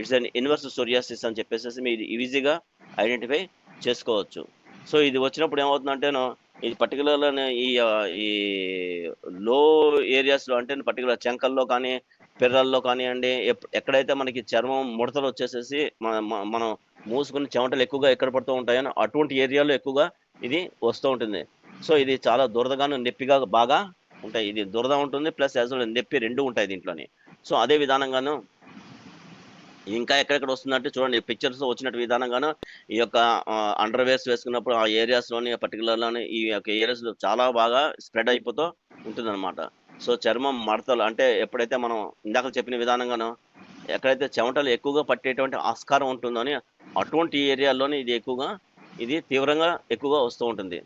It's an inverse psoriasis అని చెప్పేసి మీరు ఈజీగా ఐడెంటిఫై చేసుకోవచ్చు. సో ఇది వచ్చినప్పుడు ఏమవుతుందంటేనో ఇది పర్టికులర్ ఈ ఈ లో ఏరియాస్లో అంటే పర్టికులర్ చెంకల్లో కానీ పిర్రల్లో కానివ్వండి ఎక్కడైతే మనకి చర్మం ముడతలు వచ్చేసేసి మనం మూసుకుని చెమటలు ఎక్కువగా ఎక్కడ పడుతూ ఉంటాయో అటువంటి ఏరియాలో ఎక్కువగా ఇది వస్తూ ఉంటుంది. సో ఇది చాలా దురదగాను నొప్పిగా బాగా ఉంటాయి. ఇది దురద ఉంటుంది ప్లస్ యాజ్ వెల్ నొప్పి రెండు ఉంటాయి దీంట్లోని. సో అదే విధానంగాను ఇంకా ఎక్కడెక్కడ వస్తుందంటే చూడండి పిక్చర్స్ వచ్చినట్టు విధానంగాను ఈ యొక్క అండర్ వేర్స్ వేసుకున్నప్పుడు ఆ ఏరియాస్లోని పర్టికులర్లోని ఈ యొక్క ఏరియాస్లో చాలా బాగా స్ప్రెడ్ అయిపోతూ ఉంటుంది సో చర్మం మడతలు అంటే ఎప్పుడైతే మనం ఇందాక చెప్పిన విధానంగాను ఎక్కడైతే చెమటలు ఎక్కువగా పట్టేటువంటి ఆస్కారం ఉంటుందని అటువంటి ఏరియాలోని ఇది ఎక్కువగా ఇది తీవ్రంగా ఎక్కువగా వస్తూ ఉంటుంది.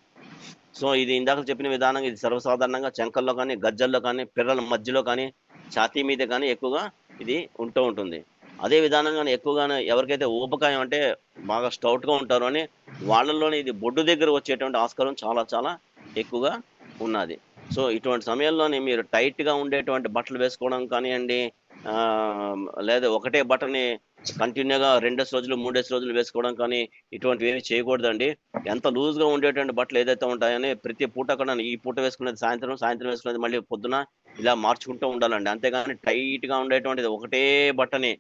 సో ఇది ఇందాక చెప్పిన విధానంగా ఇది సర్వసాధారణంగా చెంకల్లో కానీ గజ్జల్లో కానీ పిర్రల మధ్యలో కానీ ఛాతీ మీద కానీ ఎక్కువగా ఇది ఉంటూ ఉంటుంది. అదే విధానంగా ఎక్కువగానే ఎవరికైతే ఊపకాయం అంటే బాగా స్టౌట్గా ఉంటారో అని వాళ్ళల్లోనే ఇది బొడ్డు దగ్గర వచ్చేటువంటి ఆస్కారం చాలా చాలా ఎక్కువగా ఉన్నది. సో ఇటువంటి సమయంలోనే మీరు టైట్గా ఉండేటువంటి బట్టలు వేసుకోవడం కానివ్వండి లేదా ఒకటే బట్టని కంటిన్యూగా రెండేసి రోజులు మూడేసి రోజులు వేసుకోవడం కానీ ఇటువంటివి ఏమి చేయకూడదండి. ఎంత లూజ్గా ఉండేటువంటి బట్టలు ఏదైతే ఉంటాయని ప్రతి పూట కూడా ఈ పూట వేసుకునేది సాయంత్రం సాయంత్రం వేసుకునేది మళ్ళీ పొద్దున ఇలా మార్చుకుంటూ ఉండాలండి. అంతేగాని టైట్గా ఉండేటువంటిది ఒకటే బట్టని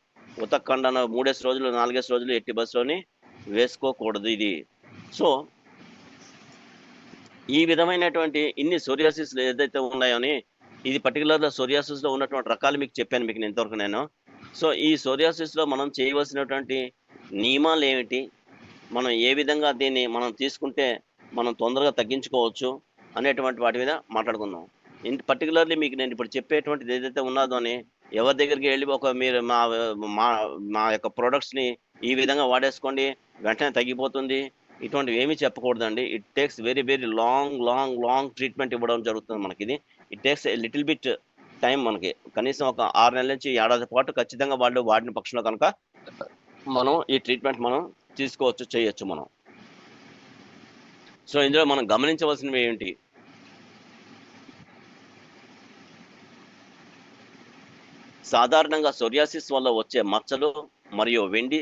ఉతక్కండా మూడేసి రోజులు నాలుగేసి రోజులు ఎట్టి బస్సులోని వేసుకోకూడదు ఇది. సో ఈ విధమైనటువంటి ఇన్ని సోరియాసిస్ ఏదైతే ఉన్నాయోని ఇది పర్టికులర్గా సోరియాసిస్లో ఉన్నటువంటి రకాలు మీకు చెప్పాను మీకు ఇంతవరకు నేను. సో ఈ సోరియాసిస్లో మనం చేయవలసినటువంటి నియమాలు ఏమిటి? మనం ఏ విధంగా దీన్ని మనం తీసుకుంటే మనం తొందరగా తగ్గించుకోవచ్చు అనేటువంటి వాటి మీద మాట్లాడుకుందాం. ఇన్ పర్టికులర్లీ మీకు నేను ఇప్పుడు చెప్పేటువంటిది ఏదైతే ఉన్నదో అని ఎవరి దగ్గరికి వెళ్ళి ఒక మీరు మా మా మా యొక్క ప్రొడక్ట్స్ని ఈ విధంగా వాడేసుకోండి వెంటనే తగ్గిపోతుంది. ఇటువంటివి ఏమీ చెప్పకూడదండి. It takes very very long long long treatment ఇవ్వడం జరుగుతుంది మనకి ఇది it takes little bit time మనకి. కనీసం ఒక ఆరు నెలల నుంచి ఏడాది పాటు ఖచ్చితంగా వాళ్ళు వాడిన పక్షంలో కనుక మనం ఈ ట్రీట్మెంట్ మనం తీసుకోవచ్చు చేయొచ్చు మనం. సో ఇందులో మనం గమనించవలసినవి ఏంటి? సాధారణంగా సొరియాసిస్ వల్ల వచ్చే మచ్చలు మరియు వెండి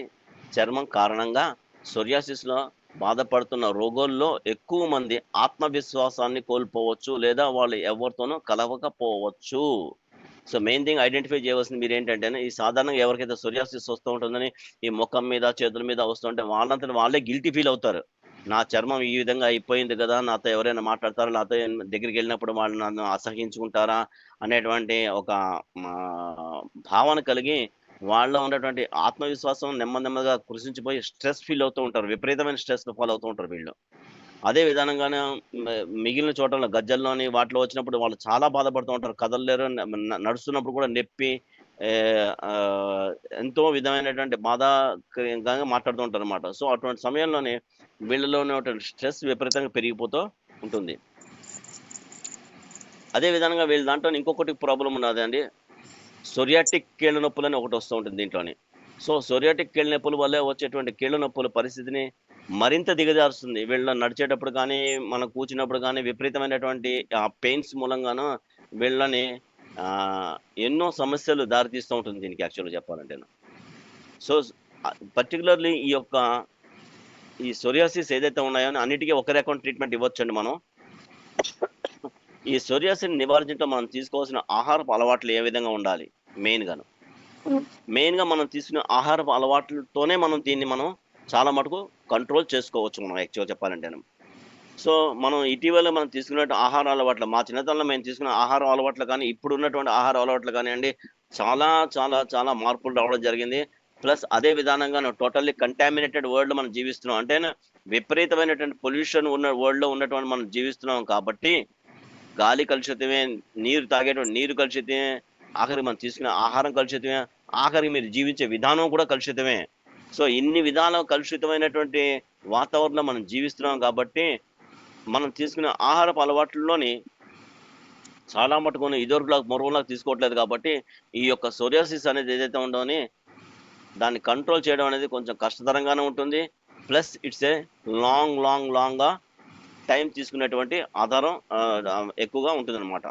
చర్మం కారణంగా సొరియాసిస్లో బాధపడుతున్న రోగుల్లో ఎక్కువ మంది ఆత్మవిశ్వాసాన్ని కోల్పోవచ్చు లేదా వాళ్ళు ఎవరితోనూ కలవకపోవచ్చు. సో మెయిన్ థింగ్ ఐడెంటిఫై చేయవలసింది మీరు ఏంటంటే ఈ సాధారణంగా ఎవరికైతే సొరియాసిస్ వస్తూ ఉంటుందని ఈ ముఖం మీద చేతుల మీద వస్తుంటే వాళ్ళంతా వాళ్ళే గిల్టీ ఫీల్ అవుతారు. నా చర్మం ఈ విధంగా అయిపోయింది కదా నాతో ఎవరైనా మాట్లాడతారా? నాతో దగ్గరికి వెళ్ళినప్పుడు వాళ్ళు నన్ను అసహించుకుంటారా అనేటువంటి ఒక భావన కలిగి వాళ్ళలో ఉన్నటువంటి ఆత్మవిశ్వాసం నెమ్మది నెమ్మదిగా కృషించిపోయి స్ట్రెస్ ఫీల్ అవుతూ ఉంటారు. విపరీతమైన స్ట్రెస్ ఫాల్ అవుతూ ఉంటారు వీళ్ళు. అదే విధానంగానే మిగిలిన చోట్ల గజ్జల్లోని వాటిలో వచ్చినప్పుడు వాళ్ళు చాలా బాధపడుతూ ఉంటారు. కదలలేరు నడుస్తున్నప్పుడు కూడా నొప్పి ఎంతో విధమైనటువంటి బాధాకరంగా మాట్లాడుతూ ఉంటారు అనమాట సో అటువంటి సమయంలోనే వీళ్ళలో ఉన్నటువంటి స్ట్రెస్ విపరీతంగా పెరిగిపోతూ ఉంటుంది. అదే విధంగా వీళ్ళ దాంట్లో ఇంకొకటి ప్రాబ్లం ఉన్నది అండి. సొరియాటిక్ కీళ్ళ నొప్పులు అని ఒకటి వస్తూ ఉంటుంది దీంట్లోని. సో సొరియాటిక్ కీళ్ళ నొప్పుల వల్లే వచ్చేటువంటి కీళ్ళ నొప్పుల పరిస్థితిని మరింత దిగజారుస్తుంది. వీళ్ళ నడిచేటప్పుడు కానీ మనం కూర్చున్నప్పుడు కానీ విపరీతమైనటువంటి ఆ పెయిన్స్ మూలంగాను వీళ్ళని ఎన్నో సమస్యలు దారితీస్తూ ఉంటుంది దీనికి యాక్చువల్గా చెప్పాలంటే సో పర్టికులర్లీ ఈ యొక్క ఈ సొరియాసిస్ ఏదైతే ఉన్నాయో అన్నిటికీ ఒక రకం ట్రీట్మెంట్ ఇవ్వచ్చండి మనం. ఈ సోరియాసిని నివారించడం మనం తీసుకోవాల్సిన ఆహారపు అలవాట్లు ఏ విధంగా ఉండాలి? మెయిన్ గాను. మెయిన్గా మనం తీసుకునే ఆహారపు అలవాట్లతోనే మనం దీన్ని మనం చాలా మటుకు కంట్రోల్ చేసుకోవచ్చు మనం యాక్చువల్ చెప్పాలంటే సో మనం ఇటీవల మనం తీసుకునే ఆహార అలవాట్లు మా చిన్నతనంలో మేము తీసుకున్న ఆహార అలవాట్లు కానీ ఇప్పుడు ఉన్నటువంటి ఆహార అలవాట్లు కానివ్వండి చాలా చాలా చాలా మార్పులు రావడం జరిగింది. ప్లస్ అదే విధానంగా టోటల్లీ కంటామినేటెడ్ వరల్డ్ మనం జీవిస్తున్నాం. అంటే విపరీతమైనటువంటి పొల్యూషన్ ఉన్న వరల్డ్లో ఉన్నటువంటి మనం జీవిస్తున్నాం కాబట్టి గాలి కలుషితమే నీరు తాగేటువంటి నీరు కలుషితమే ఆఖరికి మనం తీసుకునే ఆహారం కలుషితమే ఆఖరికి మీరు జీవించే విధానం కూడా కలుషితమే. సో ఇన్ని విధాల కలుషితమైనటువంటి వాతావరణంలో మనం జీవిస్తున్నాం కాబట్టి మనం తీసుకునే ఆహారపు అలవాట్లలోని చాలా మటుకుని ఇదివరకులా మొరవలా తీసుకోవట్లేదు కాబట్టి ఈ యొక్క సోరియాసిస్ అనేది ఏదైతే ఉందో దాన్ని కంట్రోల్ చేయడం అనేది కొంచెం కష్టతరంగానే ఉంటుంది. Plus it's a long long లాంగ్గా time తీసుకునేటువంటి ఆధారం ఎక్కువగా ఉంటుందన్నమాట.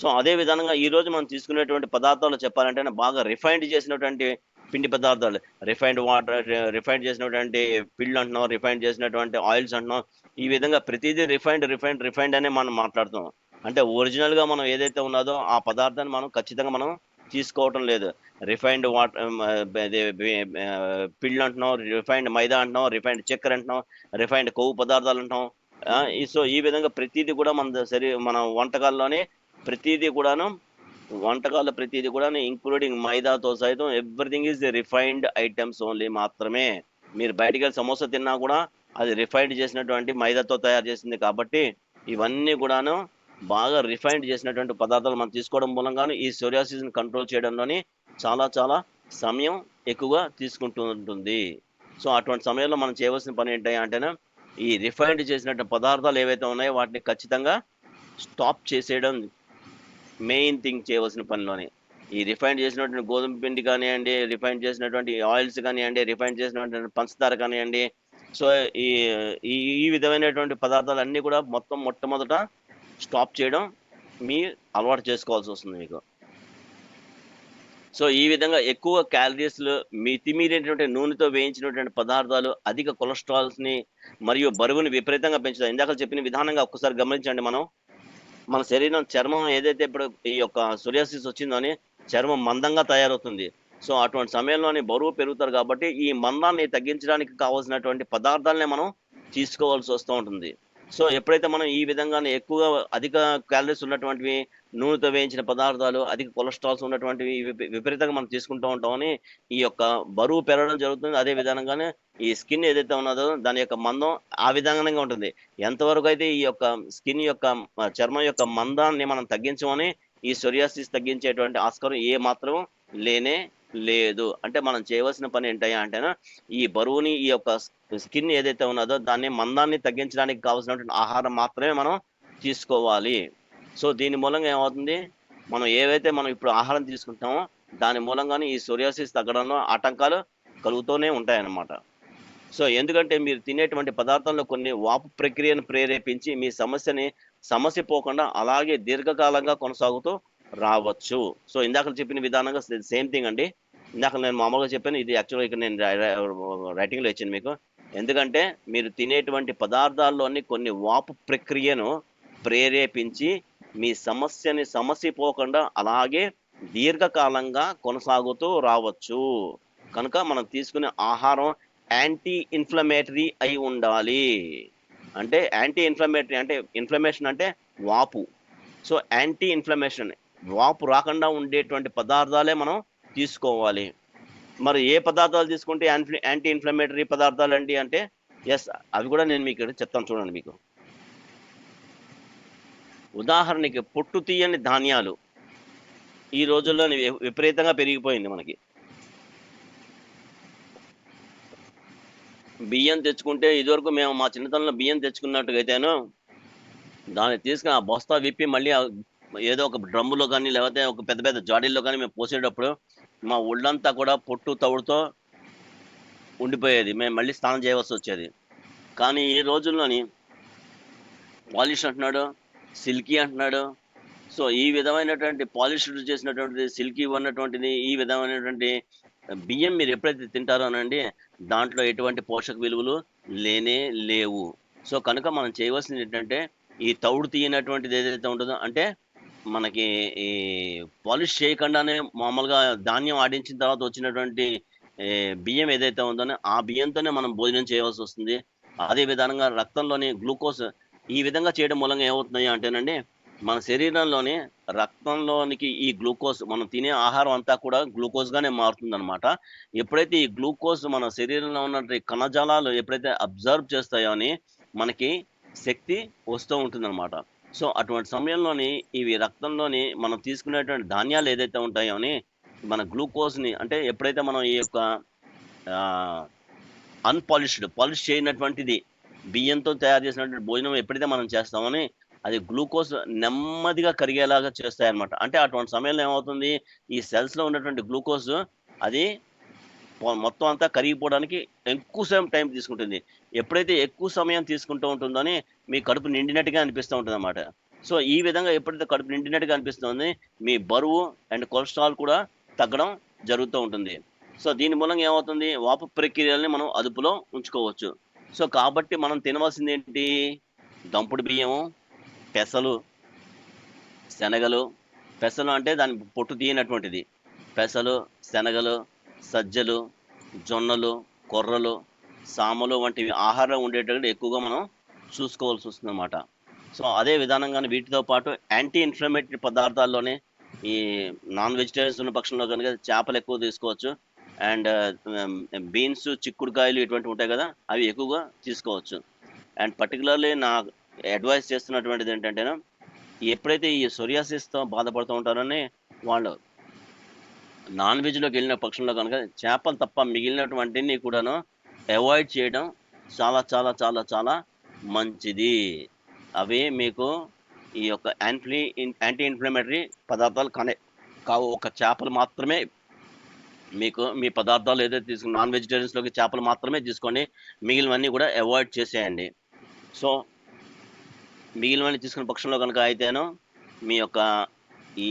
సో అదే విధంగా ఈ రోజు మనం తీసుకునేటువంటి పదార్థాలు చెప్పాలంటే బాగా రిఫైన్డ్ చేసినటువంటి పిండి పదార్థాలు. రిఫైన్డ్ వాటర్ రిఫైండ్ చేసినటువంటి పిల్లు అంటున్నాం రిఫైండ్ చేసినటువంటి ఆయిల్స్ అంటున్నాం. ఈ విధంగా ప్రతిదీ రిఫైండ్ రిఫైండ్ రిఫైండ్ అనే మనం మాట్లాడుతున్నాం. అంటే ఒరిజినల్గా మనం ఏదైతే ఉన్నదో ఆ పదార్థాన్ని మనం ఖచ్చితంగా మనం తీసుకోవటం లేదు. రిఫైన్డ్ వాటర్ పిళ్ళు అంటున్నాం రిఫైన్డ్ మైదా అంటున్నాం రిఫైన్డ్ చక్కెర అంటున్నాం రిఫైన్డ్ కొవ్వు పదార్థాలు అంటున్నాం. ఈ- సో ఈ విధంగా ప్రతిదీ కూడా మన శరీ మన వంటకాల్లోనే ప్రతిదీ కూడాను వంటకాల ప్రతిదీ కూడా ఇంక్లూడింగ్ మైదాతో సైతం everything is refined items only మాత్రమే. మీరు బయటికి వెళ్ళి సమోసా తిన్నా కూడా అది రిఫైన్డ్ చేసినటువంటి మైదాతో తయారు చేసింది కాబట్టి ఇవన్నీ కూడాను బాగా రిఫైన్డ్ చేసినటువంటి పదార్థాలు మనం తీసుకోవడం మూలంగానూ ఈ సోరియాసిస్ని కంట్రోల్ చేయడంలోని చాలా చాలా సమయం ఎక్కువగా తీసుకుంటూ ఉంటుంది. సో అటువంటి సమయంలో మనం చేయవలసిన పని ఏంటి అంటేనే ఈ రిఫైన్డ్ చేసినట్టు పదార్థాలు ఏవైతే ఉన్నాయో వాటిని ఖచ్చితంగా స్టాప్ చేసేయడం మెయిన్ థింగ్ చేయవలసిన పనిలోనే. ఈ రిఫైండ్ చేసినటువంటి గోధుమ పిండి కానివ్వండి రిఫైండ్ చేసినటువంటి ఆయిల్స్ కానివ్వండి రిఫైండ్ చేసినటువంటి పంచదార కానివ్వండి సో ఈ ఈ ఈ విధమైనటువంటి పదార్థాలు అన్నీ కూడా మొత్తం మొట్టమొదట స్టాప్ చేయడం మీ అలవాటు చేసుకోవాల్సి వస్తుంది మీకు. సో ఈ విధంగా ఎక్కువ క్యాలరీస్లు మితిమీరినటువంటి నూనెతో వేయించినటువంటి పదార్థాలు అధిక కొలెస్ట్రాల్స్ని మరియు బరువుని విపరీతంగా పెంచుతాయి. ఇందాక చెప్పిన విధానంగా ఒక్కసారి గమనించండి మనం. మన శరీరం చర్మం ఏదైతే ఇప్పుడు ఈ యొక్క సొరియాసిస్ వచ్చిందని చర్మం మందంగా తయారవుతుంది. సో అటువంటి సమయంలోని బరువు పెరుగుతారు కాబట్టి ఈ మందాన్ని తగ్గించడానికి కావాల్సినటువంటి పదార్థాలనే మనం తీసుకోవాల్సి వస్తూ ఉంటుంది. సో ఎప్పుడైతే మనం ఈ విధంగానే ఎక్కువగా అధిక క్యాలరీస్ ఉన్నటువంటివి నూనెతో వేయించిన పదార్థాలు అధిక కొలెస్ట్రాల్స్ ఉన్నటువంటివి విపరీతంగా మనం తీసుకుంటూ ఉంటామని ఈ యొక్క బరువు పెరగడం జరుగుతుంది. అదే విధంగానే ఈ స్కిన్ ఏదైతే ఉన్నదో దాని యొక్క మందం ఆ విధంగానే ఉంటుంది. ఎంతవరకు అయితే ఈ యొక్క స్కిన్ యొక్క చర్మం యొక్క మందాన్ని మనం తగ్గించమని ఈ సొరియాసిస్ తగ్గించేటువంటి ఆస్కారం ఏ మాత్రం లేనే లేదు. అంటే మనం చేయవలసిన పని ఏంటయ్యా అంటేనా ఈ బరువుని ఈ యొక్క స్కిన్ ఏదైతే ఉన్నదో దాన్ని మందాన్ని తగ్గించడానికి కావాల్సినటువంటి ఆహారం మాత్రమే మనం తీసుకోవాలి. సో దీని మూలంగా ఏమవుతుంది? మనం ఏవైతే మనం ఇప్పుడు ఆహారం తీసుకుంటామో దాని మూలంగానే ఈ సోరియాసిస్ తగ్గడంలో ఆటంకాలు కలుగుతూనే ఉంటాయన్నమాట. సో ఎందుకంటే మీరు తినేటువంటి పదార్థంలో కొన్ని వాపు ప్రక్రియను ప్రేరేపించి మీ సమస్యని సమస్య పోకుండా అలాగే దీర్ఘకాలంగా కొనసాగుతూ రావచ్చు. సో ఇందాక చెప్పిన విధానంగా సేమ్ థింగ్ అండి. ఇందాక నేను మామూలుగా చెప్పాను ఇది యాక్చువల్గా ఇక్కడ నేను రైటింగ్లో ఇచ్చాను మీకు. ఎందుకంటే మీరు తినేటువంటి పదార్థాల్లోని కొన్ని వాపు ప్రక్రియను ప్రేరేపించి మీ సమస్యని సమస్య పోకుండా అలాగే దీర్ఘకాలంగా కొనసాగుతూ రావచ్చు. కనుక మనం తీసుకునే ఆహారం యాంటీ ఇన్ఫ్లమేటరీ అయి ఉండాలి. అంటే యాంటీ ఇన్ఫ్లమేటరీ అంటే ఇన్ఫ్లమేషన్ అంటే వాపు. సో యాంటీ ఇన్ఫ్లమేషన్ వాపు రాకుండా ఉండేటువంటి పదార్థాలే మనం తీసుకోవాలి. మరి ఏ పదార్థాలు తీసుకుంటే యాంటీ యాంటీ ఇన్ఫ్లమేటరీ పదార్థాలు అండి అంటే? ఎస్ అవి కూడా నేను మీకు ఇక్కడ చెప్తాను చూడండి మీకు. ఉదాహరణకి పొట్టు తీయని ధాన్యాలు ఈ రోజుల్లో విపరీతంగా పెరిగిపోయింది మనకి. బియ్యం తెచ్చుకుంటే ఇదివరకు మేము మా చిన్నతనంలో బియ్యం తెచ్చుకున్నట్టుగా అయితేను దాన్ని తీసుకుని ఆ బస్తా విప్పి మళ్ళీ ఏదో ఒక డ్రమ్ములో కానీ లేకపోతే ఒక పెద్ద పెద్ద జాడీల్లో కానీ మేము పోసేటప్పుడు మా ఒళ్ళంతా కూడా పొట్టు తవుడుతో ఉండిపోయేది. మేము మళ్ళీ స్నానం చేయవలసి వచ్చేది. కానీ ఈ రోజుల్లోని పాలిష్ అంటున్నాడు సిల్కీ అంటున్నాడు. సో ఈ విధమైనటువంటి పాలిష్ చేసినటువంటి సిల్కీ ఉన్నటువంటిది ఈ విధమైనటువంటి బియ్యం మీరు ఎప్పుడైతే తింటారో అనండి దాంట్లో ఎటువంటి పోషక విలువలు లేనే లేవు. సో కనుక మనం చేయవలసింది ఏంటంటే ఈ తౌడు తీయనటువంటిది ఏదైతే ఉంటుందో అంటే మనకి ఈ పాలిష్ చేయకుండానే మామూలుగా ధాన్యం ఆడించిన తర్వాత వచ్చినటువంటి బియ్యం ఏదైతే ఉందో ఆ బియ్యంతోనే మనం భోజనం చేయవలసి వస్తుంది. అదే విధంగా రక్తంలోని గ్లూకోజ్ ఈ విధంగా చేయడం మూలంగా ఏమవుతున్నాయి అంటేనండి మన శరీరంలోని రక్తంలోనికి ఈ గ్లూకోజ్ మనం తినే ఆహారం అంతా కూడా గ్లూకోజ్గానే మారుతుందనమాట ఎప్పుడైతే ఈ గ్లూకోజ్ మన శరీరంలో ఉన్నటువంటి కణజాలాలు ఎప్పుడైతే అబ్జర్వ్ చేస్తాయో అని మనకి శక్తి వస్తూ ఉంటుంది సో అటువంటి సమయంలోని ఇవి రక్తంలోని మనం తీసుకునేటువంటి ధాన్యాలు ఏదైతే ఉంటాయో అని మన గ్లూకోజ్ని అంటే ఎప్పుడైతే మనం ఈ యొక్క అన్పాలిష్డ్ పాలిష్ చేయనటువంటిది బియ్యంతో తయారు చేసినటువంటి భోజనం ఎప్పుడైతే మనం చేస్తామని అది గ్లూకోజ్ నెమ్మదిగా కరిగేలాగా చేస్తాయన్నమాట. అంటే అటువంటి సమయంలో ఏమవుతుంది? ఈ సెల్స్లో ఉన్నటువంటి గ్లూకోజ్ అది మొత్తం అంతా కరిగిపోవడానికి ఎక్కువ సమయం టైం తీసుకుంటుంది. ఎప్పుడైతే ఎక్కువ సమయం తీసుకుంటూ ఉంటుందని మీ కడుపు నిండినట్టుగా అనిపిస్తూ ఉంటుంది అన్నమాట సో ఈ విధంగా ఎప్పుడైతే కడుపు నిండినట్టుగా అనిపిస్తుంది మీ బరువు అండ్ కొలెస్ట్రాల్ కూడా తగ్గడం జరుగుతూ ఉంటుంది. సో దీని మూలంగా ఏమవుతుంది? వాపు ప్రక్రియల్ని మనం అదుపులో ఉంచుకోవచ్చు. సో కాబట్టి మనం తినవలసింది ఏంటి? దంపుడు బియ్యము పెసలు శనగలు. పెసలు అంటే దాని పొట్టు తీయనటువంటిది. పెసలు శనగలు సజ్జలు జొన్నలు కొర్రలు సామలు వంటివి ఆహారం ఉండేటట్టు ఎక్కువగా మనం చూసుకోవాల్సి వస్తుంది అన్నమాట సో అదే విధానంగానే వీటితో పాటు యాంటీ ఇన్ఫ్లమేటరీ పదార్థాల్లోనే ఈ నాన్ వెజిటేరియన్స్ ఉన్న పక్షంలో కనుక చేపలు ఎక్కువ తీసుకోవచ్చు. అండ్ బీన్స్ um, చిక్కుడుకాయలు ఇటువంటి ఉంటాయి కదా అవి ఎక్కువగా తీసుకోవచ్చు. అండ్ పర్టికులర్లీ నా అడ్వైస్ చేస్తున్నటువంటిది ఏంటంటే ఎప్పుడైతే ఈ సొరియాసిస్తో బాధపడుతూ ఉంటారని వాళ్ళు నాన్ వెజ్లోకి వెళ్ళిన పక్షంలో కనుక చేపలు తప్ప మిగిలినటువంటిని కూడాను అవాయిడ్ చేయడం చాలా చాలా చాలా చాలా మంచిది. అవి మీకు ఈ యొక్క యాంటీ యాంటీ ఇన్ఫ్లమేటరీ పదార్థాలు కనే కావు ఒక చేపలు మాత్రమే మీకు మీ పదార్థాలు ఏదైతే తీసుకుని నాన్ వెజిటేరియన్స్లోకి చేపలు మాత్రమే తీసుకోండి. మిగిలినవన్నీ కూడా అవాయిడ్ చేసేయండి. సో మిగిలినవన్నీ తీసుకున్న పక్షంలో కనుక అయితేనో మీ యొక్క ఈ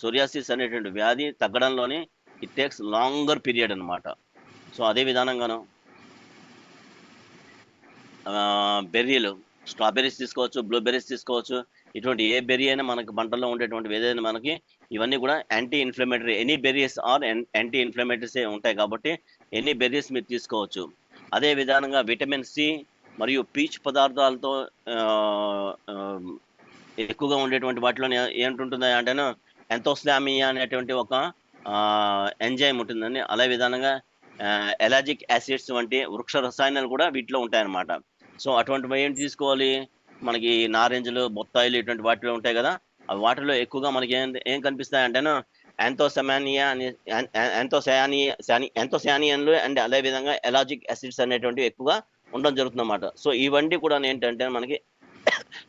సోరియాసిస్ అనేటువంటి వ్యాధి తగ్గడంలోనే ఇట్ టేక్స్ లాంగర్ పీరియడ్ అనమాట సో అదే విధానంగాను బెర్రీలు. స్ట్రాబెర్రీస్ తీసుకోవచ్చు బ్లూబెర్రీస్ తీసుకోవచ్చు. ఇటువంటి ఏ బెర్రీ అయినా మనకి పంటల్లో ఉండేటువంటి ఏదైనా మనకి ఇవన్నీ కూడా anti inflammatory any berries are anti ఇన్ఫ్లమేటరీసే ఉంటాయి కాబట్టి ఎనీ బెర్రీస్ మీరు తీసుకోవచ్చు. అదే విధానంగా విటమిన్ సి మరియు పీచ్ పదార్థాలతో ఎక్కువగా ఉండేటువంటి వాటిలో ఏంటుంటుంది అంటే ఎంతోస్లామియా అనేటువంటి ఒక ఎంజైమ్ ఉంటుందండి. అదే విధానంగా ఎలాజిక్ యాసిడ్స్ వంటి వృక్ష రసాయనాలు కూడా వీటిలో ఉంటాయన్నమాట. సో అటువంటివి ఏంటి తీసుకోవాలి. మనకి నారింజలు బొత్తాయిలు ఇటువంటి వాటిలో ఉంటాయి కదా అవి వాటిలో ఎక్కువగా మనకి ఏం ఏం కనిపిస్తాయి అంటేను యాంతోసమానియా అని యాంతోసయాని ఎంతోసయానియన్లు అండ్ అదే విధంగా ఎలాజిక్ యాసిడ్స్ అనేటువంటివి ఎక్కువగా ఉండడం జరుగుతుంది అన్నమాట సో ఇవన్నీ కూడా ఏంటంటే మనకి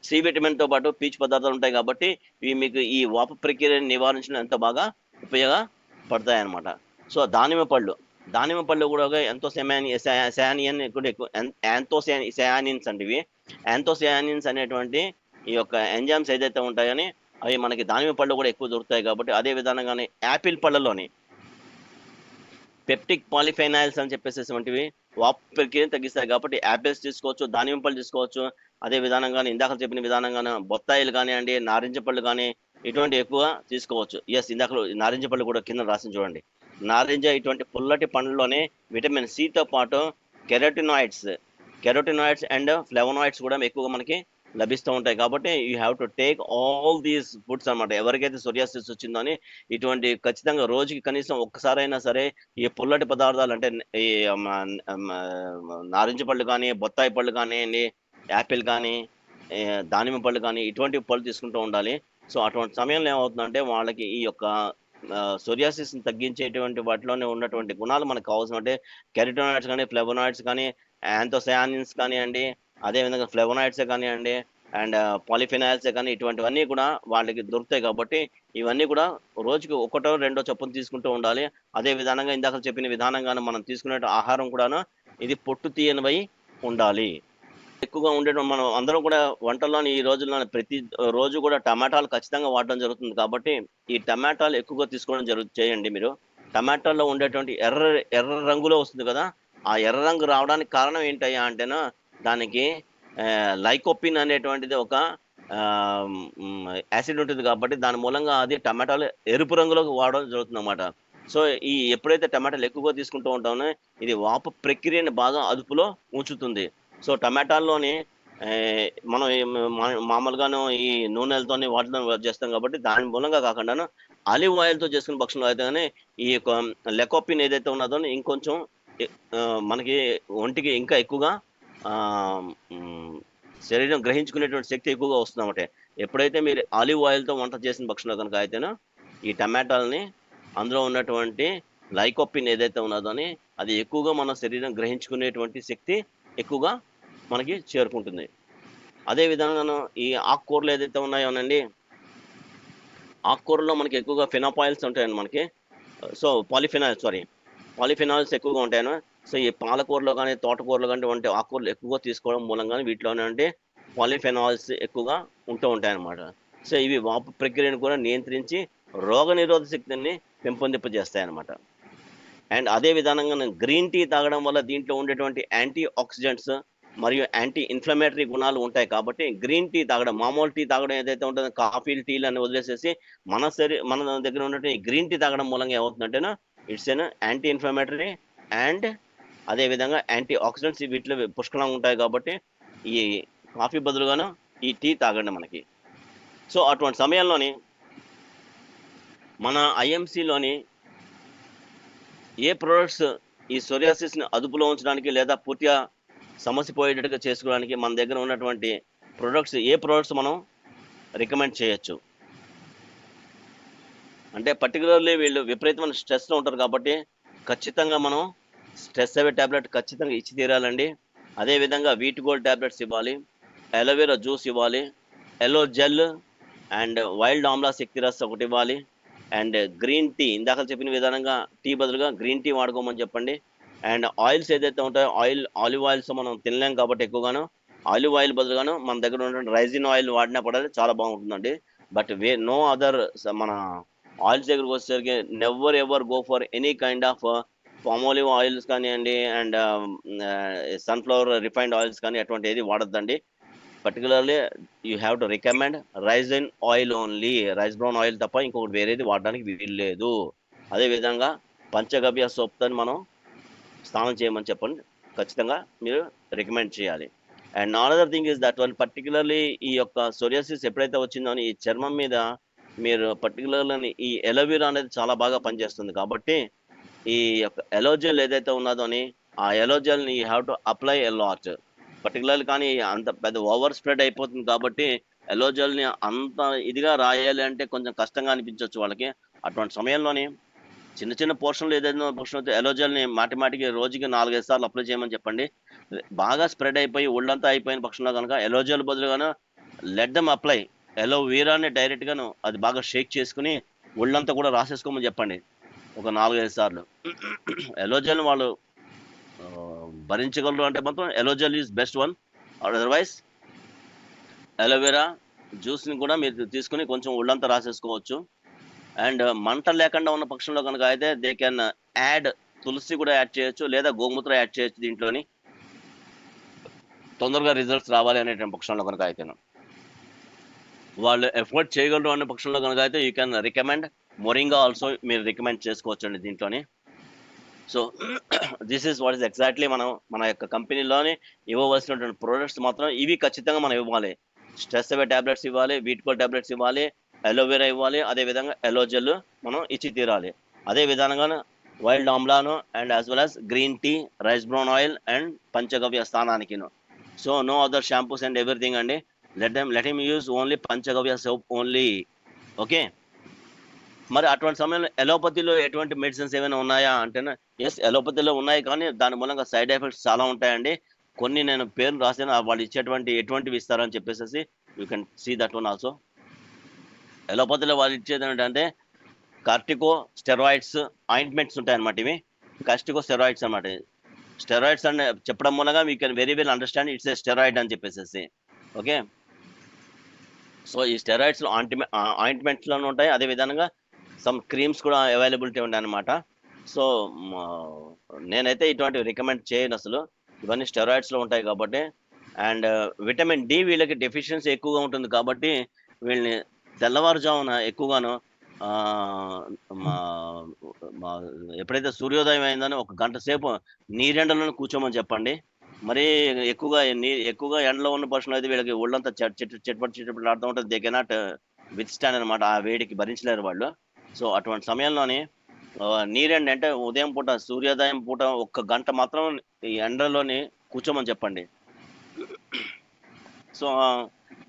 సి విటమిన్తో పాటు పీచు పదార్థాలు ఉంటాయి కాబట్టి ఇవి మీకు ఈ వాప ప్రక్రియను నివారించడం ఎంత బాగా ఉపయోగపడతాయి అన్నమాట సో దానిమ్మ పళ్ళు దానిమ్మ పళ్ళు కూడా ఎంతో సెమాని సయానియన్ కూడా ఎక్కువ యాంతో సయానిన్స్ అంటే ఇవి. యాంతోసయానిన్స్ అనేటువంటి ఈ యొక్క ఎంజామ్స్ ఏదైతే ఉంటాయని అవి మనకి దానిమ్మ పళ్ళు కూడా ఎక్కువ దొరుకుతాయి కాబట్టి అదే విధానంగానే యాపిల్ పళ్ళలోని పెప్టిక్ పాలిఫైనాయిల్స్ అని చెప్పేసి వంటివి వాపు తగ్గిస్తాయి కాబట్టి యాపిల్స్ తీసుకోవచ్చు దానిమ్మ పళ్ళు తీసుకోవచ్చు. అదే విధానంగానే ఇందాక చెప్పిన విధానంగా బొత్తాయిలు కానివ్వండి నారింజ పళ్ళు కానీ ఇటువంటి ఎక్కువ తీసుకోవచ్చు. ఎస్ ఇందాక నారింజ పళ్ళు కూడా కింద రాసి చూడండి. నారింజ ఇటువంటి పుల్లటి పండ్లలోనే విటమిన్ సితో పాటు కెరటినాయిడ్స్. కెరటినాయిడ్స్ అండ్ ఫ్లెవనాయిడ్స్ కూడా ఎక్కువగా మనకి లభిస్తూ ఉంటాయి. కాబట్టి you have to take all these foods అన్నమాట. ఎవరికైతే సొరియాసిస్ వచ్చిందో అని ఇటువంటి ఖచ్చితంగా రోజుకి కనీసం ఒక్కసారైనా సరే ఈ పుల్లటి పదార్థాలు అంటే ఈ నారింజ పళ్ళు కానీ బొత్తాయి పళ్ళు కానీ యాపిల్ కానీ దానిమ్మ పళ్ళు కానీ ఇటువంటి పళ్ళు తీసుకుంటూ ఉండాలి. సో అటువంటి సమయంలో ఏమవుతుందంటే వాళ్ళకి ఈ యొక్క సోరియాసిస్ తగ్గించేటువంటి వాటిలోనే ఉన్నటువంటి గుణాలు మనకు కావాల్సిన అంటే కెరిటోనాయిడ్స్ కానీ ఫ్లెవోనాయిడ్స్ కానీ యాంతోసయానిన్స్ కానివ్వండి అదేవిధంగా ఫ్లెవోనాయిడ్సే కానివ్వండి అండ్ పాలిఫినాయిల్సే కానీ ఇటువంటివన్నీ కూడా వాళ్ళకి దొరుకుతాయి కాబట్టి ఇవన్నీ కూడా రోజుకి ఒకటో రెండో చొప్పున తీసుకుంటూ ఉండాలి. అదే విధానంగా ఇందాక చెప్పిన విధానంగా మనం తీసుకునే ఆహారం కూడాను ఇది పొట్టు తీయనివై ఉండాలి. ఎక్కువగా ఉండే మనం అందరం కూడా వంటల్లోని ఈ రోజుల్లో ప్రతి రోజు కూడా టమాటాలు ఖచ్చితంగా వాడడం జరుగుతుంది కాబట్టి ఈ టమాటాలు ఎక్కువగా తీసుకోవడం జరుగు చేయండి మీరు. టమాటాల్లో ఉండేటువంటి ఎర్ర ఎర్ర రంగులో వస్తుంది కదా ఆ ఎర్ర రంగు రావడానికి కారణం ఏంటయ్యా అంటేనా దానికి లైకోపిన్ అనేటువంటిది ఒక యాసిడ్ ఉంటుంది కాబట్టి దాని మూలంగా అది టమాటాలు ఎరుపు రంగులోకి వాడడం జరుగుతుంది అనమాట సో ఈ ఎప్పుడైతే టమాటాలు ఎక్కువగా తీసుకుంటూ ఉంటామో ఇది వాపు ప్రక్రియని బాగా అదుపులో ఉంచుతుంది. సో టమాటాల్లోని మనం మా- మామూలుగాను ఈ నూనెలతోని వాటితో చేస్తాం కాబట్టి దాని మూలంగా కాకుండా ఆలివ్ ఆయిల్తో చేసుకున్న పక్షంలో అయితే కానీ ఈ యొక్క లెకోపిన్ ఏదైతే ఉన్నదో ఇంకొంచెం మనకి ఒంటికి ఇంకా ఎక్కువగా శరీరం గ్రహించుకునేటువంటి శక్తి ఎక్కువగా వస్తుందన్నమాట. ఎప్పుడైతే మీరు ఆలివ్ ఆయిల్తో వంట చేసిన పక్షంలో కనుక అయితేనో ఈ టమాటాలని అందులో ఉన్నటువంటి లైకోపిన్ ఏదైతే ఉన్నదో అది ఎక్కువగా మన శరీరం గ్రహించుకునేటువంటి శక్తి ఎక్కువగా మనకి చేరుకుంటుంది. అదే విధంగా ఈ ఆకుకూరలు ఏదైతే ఉన్నాయోనండి ఆకుకూరలో మనకి ఎక్కువగా ఫినాపాయిల్స్ ఉంటాయండి మనకి. సో పాలిఫినాయిల్స్ సారీ పాలిఫినాయిల్స్ ఎక్కువగా ఉంటాయను. సో ఈ పాలకూరలో కానీ తోటకూరలో కానీ వంటి ఆకుకూరలు ఎక్కువగా తీసుకోవడం మూలంగా వీటిలోనే అంటే పాలిఫెనాల్స్ ఎక్కువగా ఉంటూ ఉంటాయన్నమాట. సో ఇవి వాపు ప్రక్రియను కూడా నియంత్రించి రోగ నిరోధక శక్తిని పెంపొందింపజేస్తాయన్నమాట. అండ్ అదే విధానంగా గ్రీన్ టీ తాగడం వల్ల దీంట్లో ఉండేటువంటి యాంటీ ఆక్సిడెంట్స్ మరియు యాంటీ ఇన్ఫ్లమేటరీ గుణాలు ఉంటాయి కాబట్టి గ్రీన్ టీ తాగడం మామూలు టీ తాగడం ఏదైతే ఉంటుందో కాఫీ టీలు అని వదిలేసేసి మన శరీ మన దగ్గర ఉన్నటువంటి గ్రీన్ టీ తాగడం మూలంగా ఏమవుతుందంటేనా it's an anti inflammatory and అదే విధంగా యాంటీ ఆక్సిడెంట్స్ వీటిలో పుష్కలంగా ఉంటాయి కాబట్టి ఈ కాఫీ బదులుగాను ఈ టీ తాగండి మనకి. సో అటువంటి సమయంలోని మన ఐఎంసీలోని ఏ ప్రొడక్ట్స్ ఈ సోరియాసిస్ని అదుపులో ఉంచడానికి లేదా పూర్తిగా సమస్య పోయేటట్టుగా చేసుకోవడానికి మన దగ్గర ఉన్నటువంటి ప్రొడక్ట్స్ ఏ ప్రొడక్ట్స్ మనం రికమెండ్ చేయొచ్చు. అంటే పర్టికులర్లీ వీళ్ళు విపరీతమైన స్ట్రెస్లో ఉంటారు కాబట్టి ఖచ్చితంగా మనం స్ట్రెస్ అవే ట్యాబ్లెట్ ఖచ్చితంగా ఇచ్చి తీరాలండి. అదేవిధంగా వీట్ గోల్డ్ ట్యాబ్లెట్స్ ఇవ్వాలి అలోవెరా జ్యూస్ ఇవ్వాలి aloe gel and wild amla Shaktiras ఒకటి ఇవ్వాలి అండ్ గ్రీన్ టీ ఇందాక చెప్పిన విధానంగా టీ బదులుగా గ్రీన్ టీ వాడుకోమని చెప్పండి. అండ్ ఆయిల్స్ ఏదైతే ఉంటాయో ఆయిల్ ఆలివ్ ఆయిల్స్ మనం తినలేం కాబట్టి ఎక్కువగాను ఆలివ్ ఆయిల్ బదులుగాను మన దగ్గర ఉన్నటువంటి రైజిన్ ఆయిల్ వాడినా పడాలి చాలా బాగుంటుందండి. బట్ వే నో అదర్ మన ఆయిల్స్ దగ్గరకు వచ్చేసరికి never ever go for any kind of Palmolive oils కానివ్వండి అండ్ సన్ఫ్లవర్ రిఫైన్డ్ ఆయిల్స్ కానీ అటువంటి ఏది వాడద్దండి. Particularly you have to recommend rice in oil only rice bran oil తప్ప ఇంకొకటి వేరేది వాడడానికి వీలు లేదు అదేవిధంగా పంచగవ్య సోప్తో మనం స్నానం చేయమని చెప్పండి. ఖచ్చితంగా మీరు రికమెండ్ చేయాలి. And not other thing is that one particularly ఈ యొక్క సోరియాసిస్ ఎప్పుడైతే వచ్చిందో అని ఈ చర్మం మీద మీరు పర్టికులర్లీ ఈ ఎలోవీరా అనేది చాలా బాగా పనిచేస్తుంది. కాబట్టి ఈ యొక్క ఎలోజెల్ ఏదైతే ఉన్నదో అని ఆ ఎలోజెల్ని you have to apply a lot particularly కానీ అంత పెద్ద ఓవర్ స్ప్రెడ్ అయిపోతుంది కాబట్టి ఎలోజెల్ని అంత ఇదిగా రాయాలి అంటే కొంచెం కష్టంగా అనిపించవచ్చు వాళ్ళకి. అటువంటి సమయంలోని చిన్న చిన్న పోర్షన్లు ఏదైనా పోర్షన్ అయితే ఎలోజెల్ని మాటిమాటికి రోజుకి నాలుగైదు సార్లు అప్లై చేయమని చెప్పండి. బాగా స్ప్రెడ్ అయిపోయి ఒళ్ళంతా అయిపోయిన పక్షంలో కనుక ఎలోజెల్ బదులుగాను లెట్ దమ్ అప్లై ఎలో వీరాన్ని డైరెక్ట్గాను అది బాగా షేక్ చేసుకుని ఒళ్ళంతా కూడా రాసేసుకోమని చెప్పండి. ఒక నాలుగైదు సార్లు. ఎలోజెల్ వాళ్ళు భరించగలరు అంటే మాత్రం aloe gel is best one. Otherwise aloe vera జ్యూస్ని కూడా మీరు తీసుకుని కొంచెం ఒళ్ళంతా రాసేసుకోవచ్చు. అండ్ మంట లేకుండా ఉన్న పక్షంలో కనుక అయితే దే కెన్ యాడ్ తులసి కూడా యాడ్ చేయొచ్చు లేదా గోమూత్ర యాడ్ చేయొచ్చు దీంట్లోని. తొందరగా రిజల్ట్స్ రావాలి అనే పక్షంలో కనుక అయితేను. వాళ్ళు ఎఫర్ట్ చేయగలరు అనే పక్షంలో కనుక అయితే you can recommend moringa also మీరు రికమెండ్ చేసుకోవచ్చు అండి దీంట్లోని. So this is what is exactly మనం మన యొక్క కంపెనీలోని ఇవ్వవలసినటువంటి ప్రోడక్ట్స్ మాత్రం ఇవి ఖచ్చితంగా మనం ఇవ్వాలి. స్ట్రెస్ అవే టాబ్లెట్స్ ఇవ్వాలి వీటికో ట్యాబ్లెట్స్ ఇవ్వాలి అలోవెరా ఇవ్వాలి అదేవిధంగా ఎలోజెల్ మనం ఇచ్చి తీరాలి. అదే విధంగా wild ఆమ్లాను and as well as green tea rice bran oil and panchagavya స్థానానికి so no other shampoos and everything అండి. Let them let him use only panchagavya soap only okay మరి అటువంటి సమయంలో ఎలోపతిలో ఎటువంటి మెడిసిన్స్ ఏమైనా ఉన్నాయా అంటే ఎస్ ఎలోపతిలో ఉన్నాయి కానీ దాని మూలంగా సైడ్ ఎఫెక్ట్స్ చాలా ఉంటాయండి. కొన్ని నేను పేర్లు రాసాను వాళ్ళు ఇచ్చేటువంటి ఎటువంటివి ఇస్తారని చెప్పేసి you can see that one also ఎలోపతిలో వాళ్ళు ఇచ్చేది ఏంటంటే కార్టికో స్టెరాయిడ్స్ ఆయింట్మెంట్స్ ఉంటాయన్నమాట ఇవి. కార్టికో స్టెరాయిడ్స్ అనమాట స్టెరాయిడ్స్ అని చెప్పడం మూలంగా మీ can very well understand it's a steroid అని చెప్పేసి ఓకే? సో ఈ స్టెరాయిడ్స్ ఆయింట్మె ఆయింట్మెంట్స్లోనే ఉంటాయి. అదే విధంగా సమ్ క్రీమ్స్ కూడా అవైలబిలిటీ ఉంటాయి అనమాట సో నేనైతే ఇటువంటివి రికమెండ్ చేయను అసలు. ఇవన్నీ స్టెరాయిడ్స్లో ఉంటాయి కాబట్టి. అండ్ విటమిన్ డి వీళ్ళకి డెఫిషియన్సీ ఎక్కువగా ఉంటుంది కాబట్టి వీళ్ళని తెల్లవారుజామున ఎక్కువగాను మా ఎప్పుడైతే సూర్యోదయం అయిందని ఒక గంట సేపు నీరెండలో కూర్చోమని చెప్పండి. మరీ ఎక్కువగా నీ ఎక్కువగా ఎండలో ఉన్న పర్సన్ అయితే వీళ్ళకి ఒళ్ళంతా చెట్ చెట్టు చెట్పట్ చెట్పట్ ఆడుతూ ఉంటుంది దే కెనాట్ విత్ స్టాండ్ అనమాట ఆ వేడికి భరించలేరు వాళ్ళు. సో అటువంటి సమయంలోని నీరెండ అంటే ఉదయం పూట సూర్యోదయం పూట ఒక్క గంట మాత్రం ఈ ఎండలోని కూర్చోమని చెప్పండి. సో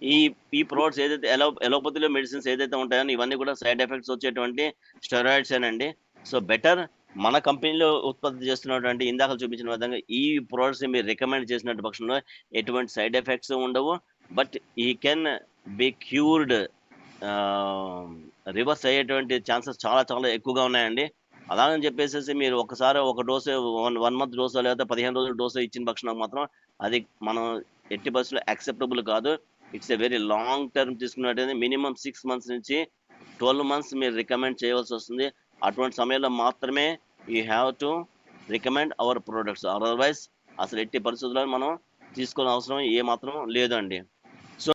ఈ ఈ ప్రోడక్ట్స్ ఏదైతే ఎలో ఎలోపతిలో మెడిసిన్స్ ఏదైతే ఉంటాయో ఇవన్నీ కూడా సైడ్ ఎఫెక్ట్స్ వచ్చేటువంటి స్టెరాయిడ్స్ ఏనండి. సో బెటర్ మన కంపెనీలో ఉత్పత్తి చేస్తున్నటువంటి ఇందాక చూపించిన విధంగా ఈ ప్రోడక్ట్స్ మీరు రికమెండ్ చేసినట్టు పక్షంలో ఎటువంటి సైడ్ ఎఫెక్ట్స్ ఉండవు. బట్ ఈ కెన్ బి క్యూర్డ్ రివర్స్ అయ్యేటువంటి ఛాన్సెస్ చాలా చాలా ఎక్కువగా ఉన్నాయండి. అలాగని చెప్పేసి మీరు ఒకసారి ఒక dose one one month dose లేకపోతే పదిహేను రోజుల డోసు ఇచ్చిన పక్షంలో మాత్రం అది మనం ఎట్టి బస్సులో యాక్సెప్టబుల్ కాదు. It's a very long term తీసుకున్నట్టయితే మినిమం సిక్స్ మంత్స్ నుంచి ట్వెల్వ్ మంత్స్ మీరు రికమెండ్ చేయవలసి వస్తుంది. అటువంటి సమయంలో మాత్రమే you have to recommend our products. Otherwise అసలు ఎట్టి పరిస్థితుల్లో మనం తీసుకోని అవసరం ఏ మాత్రం లేదండి.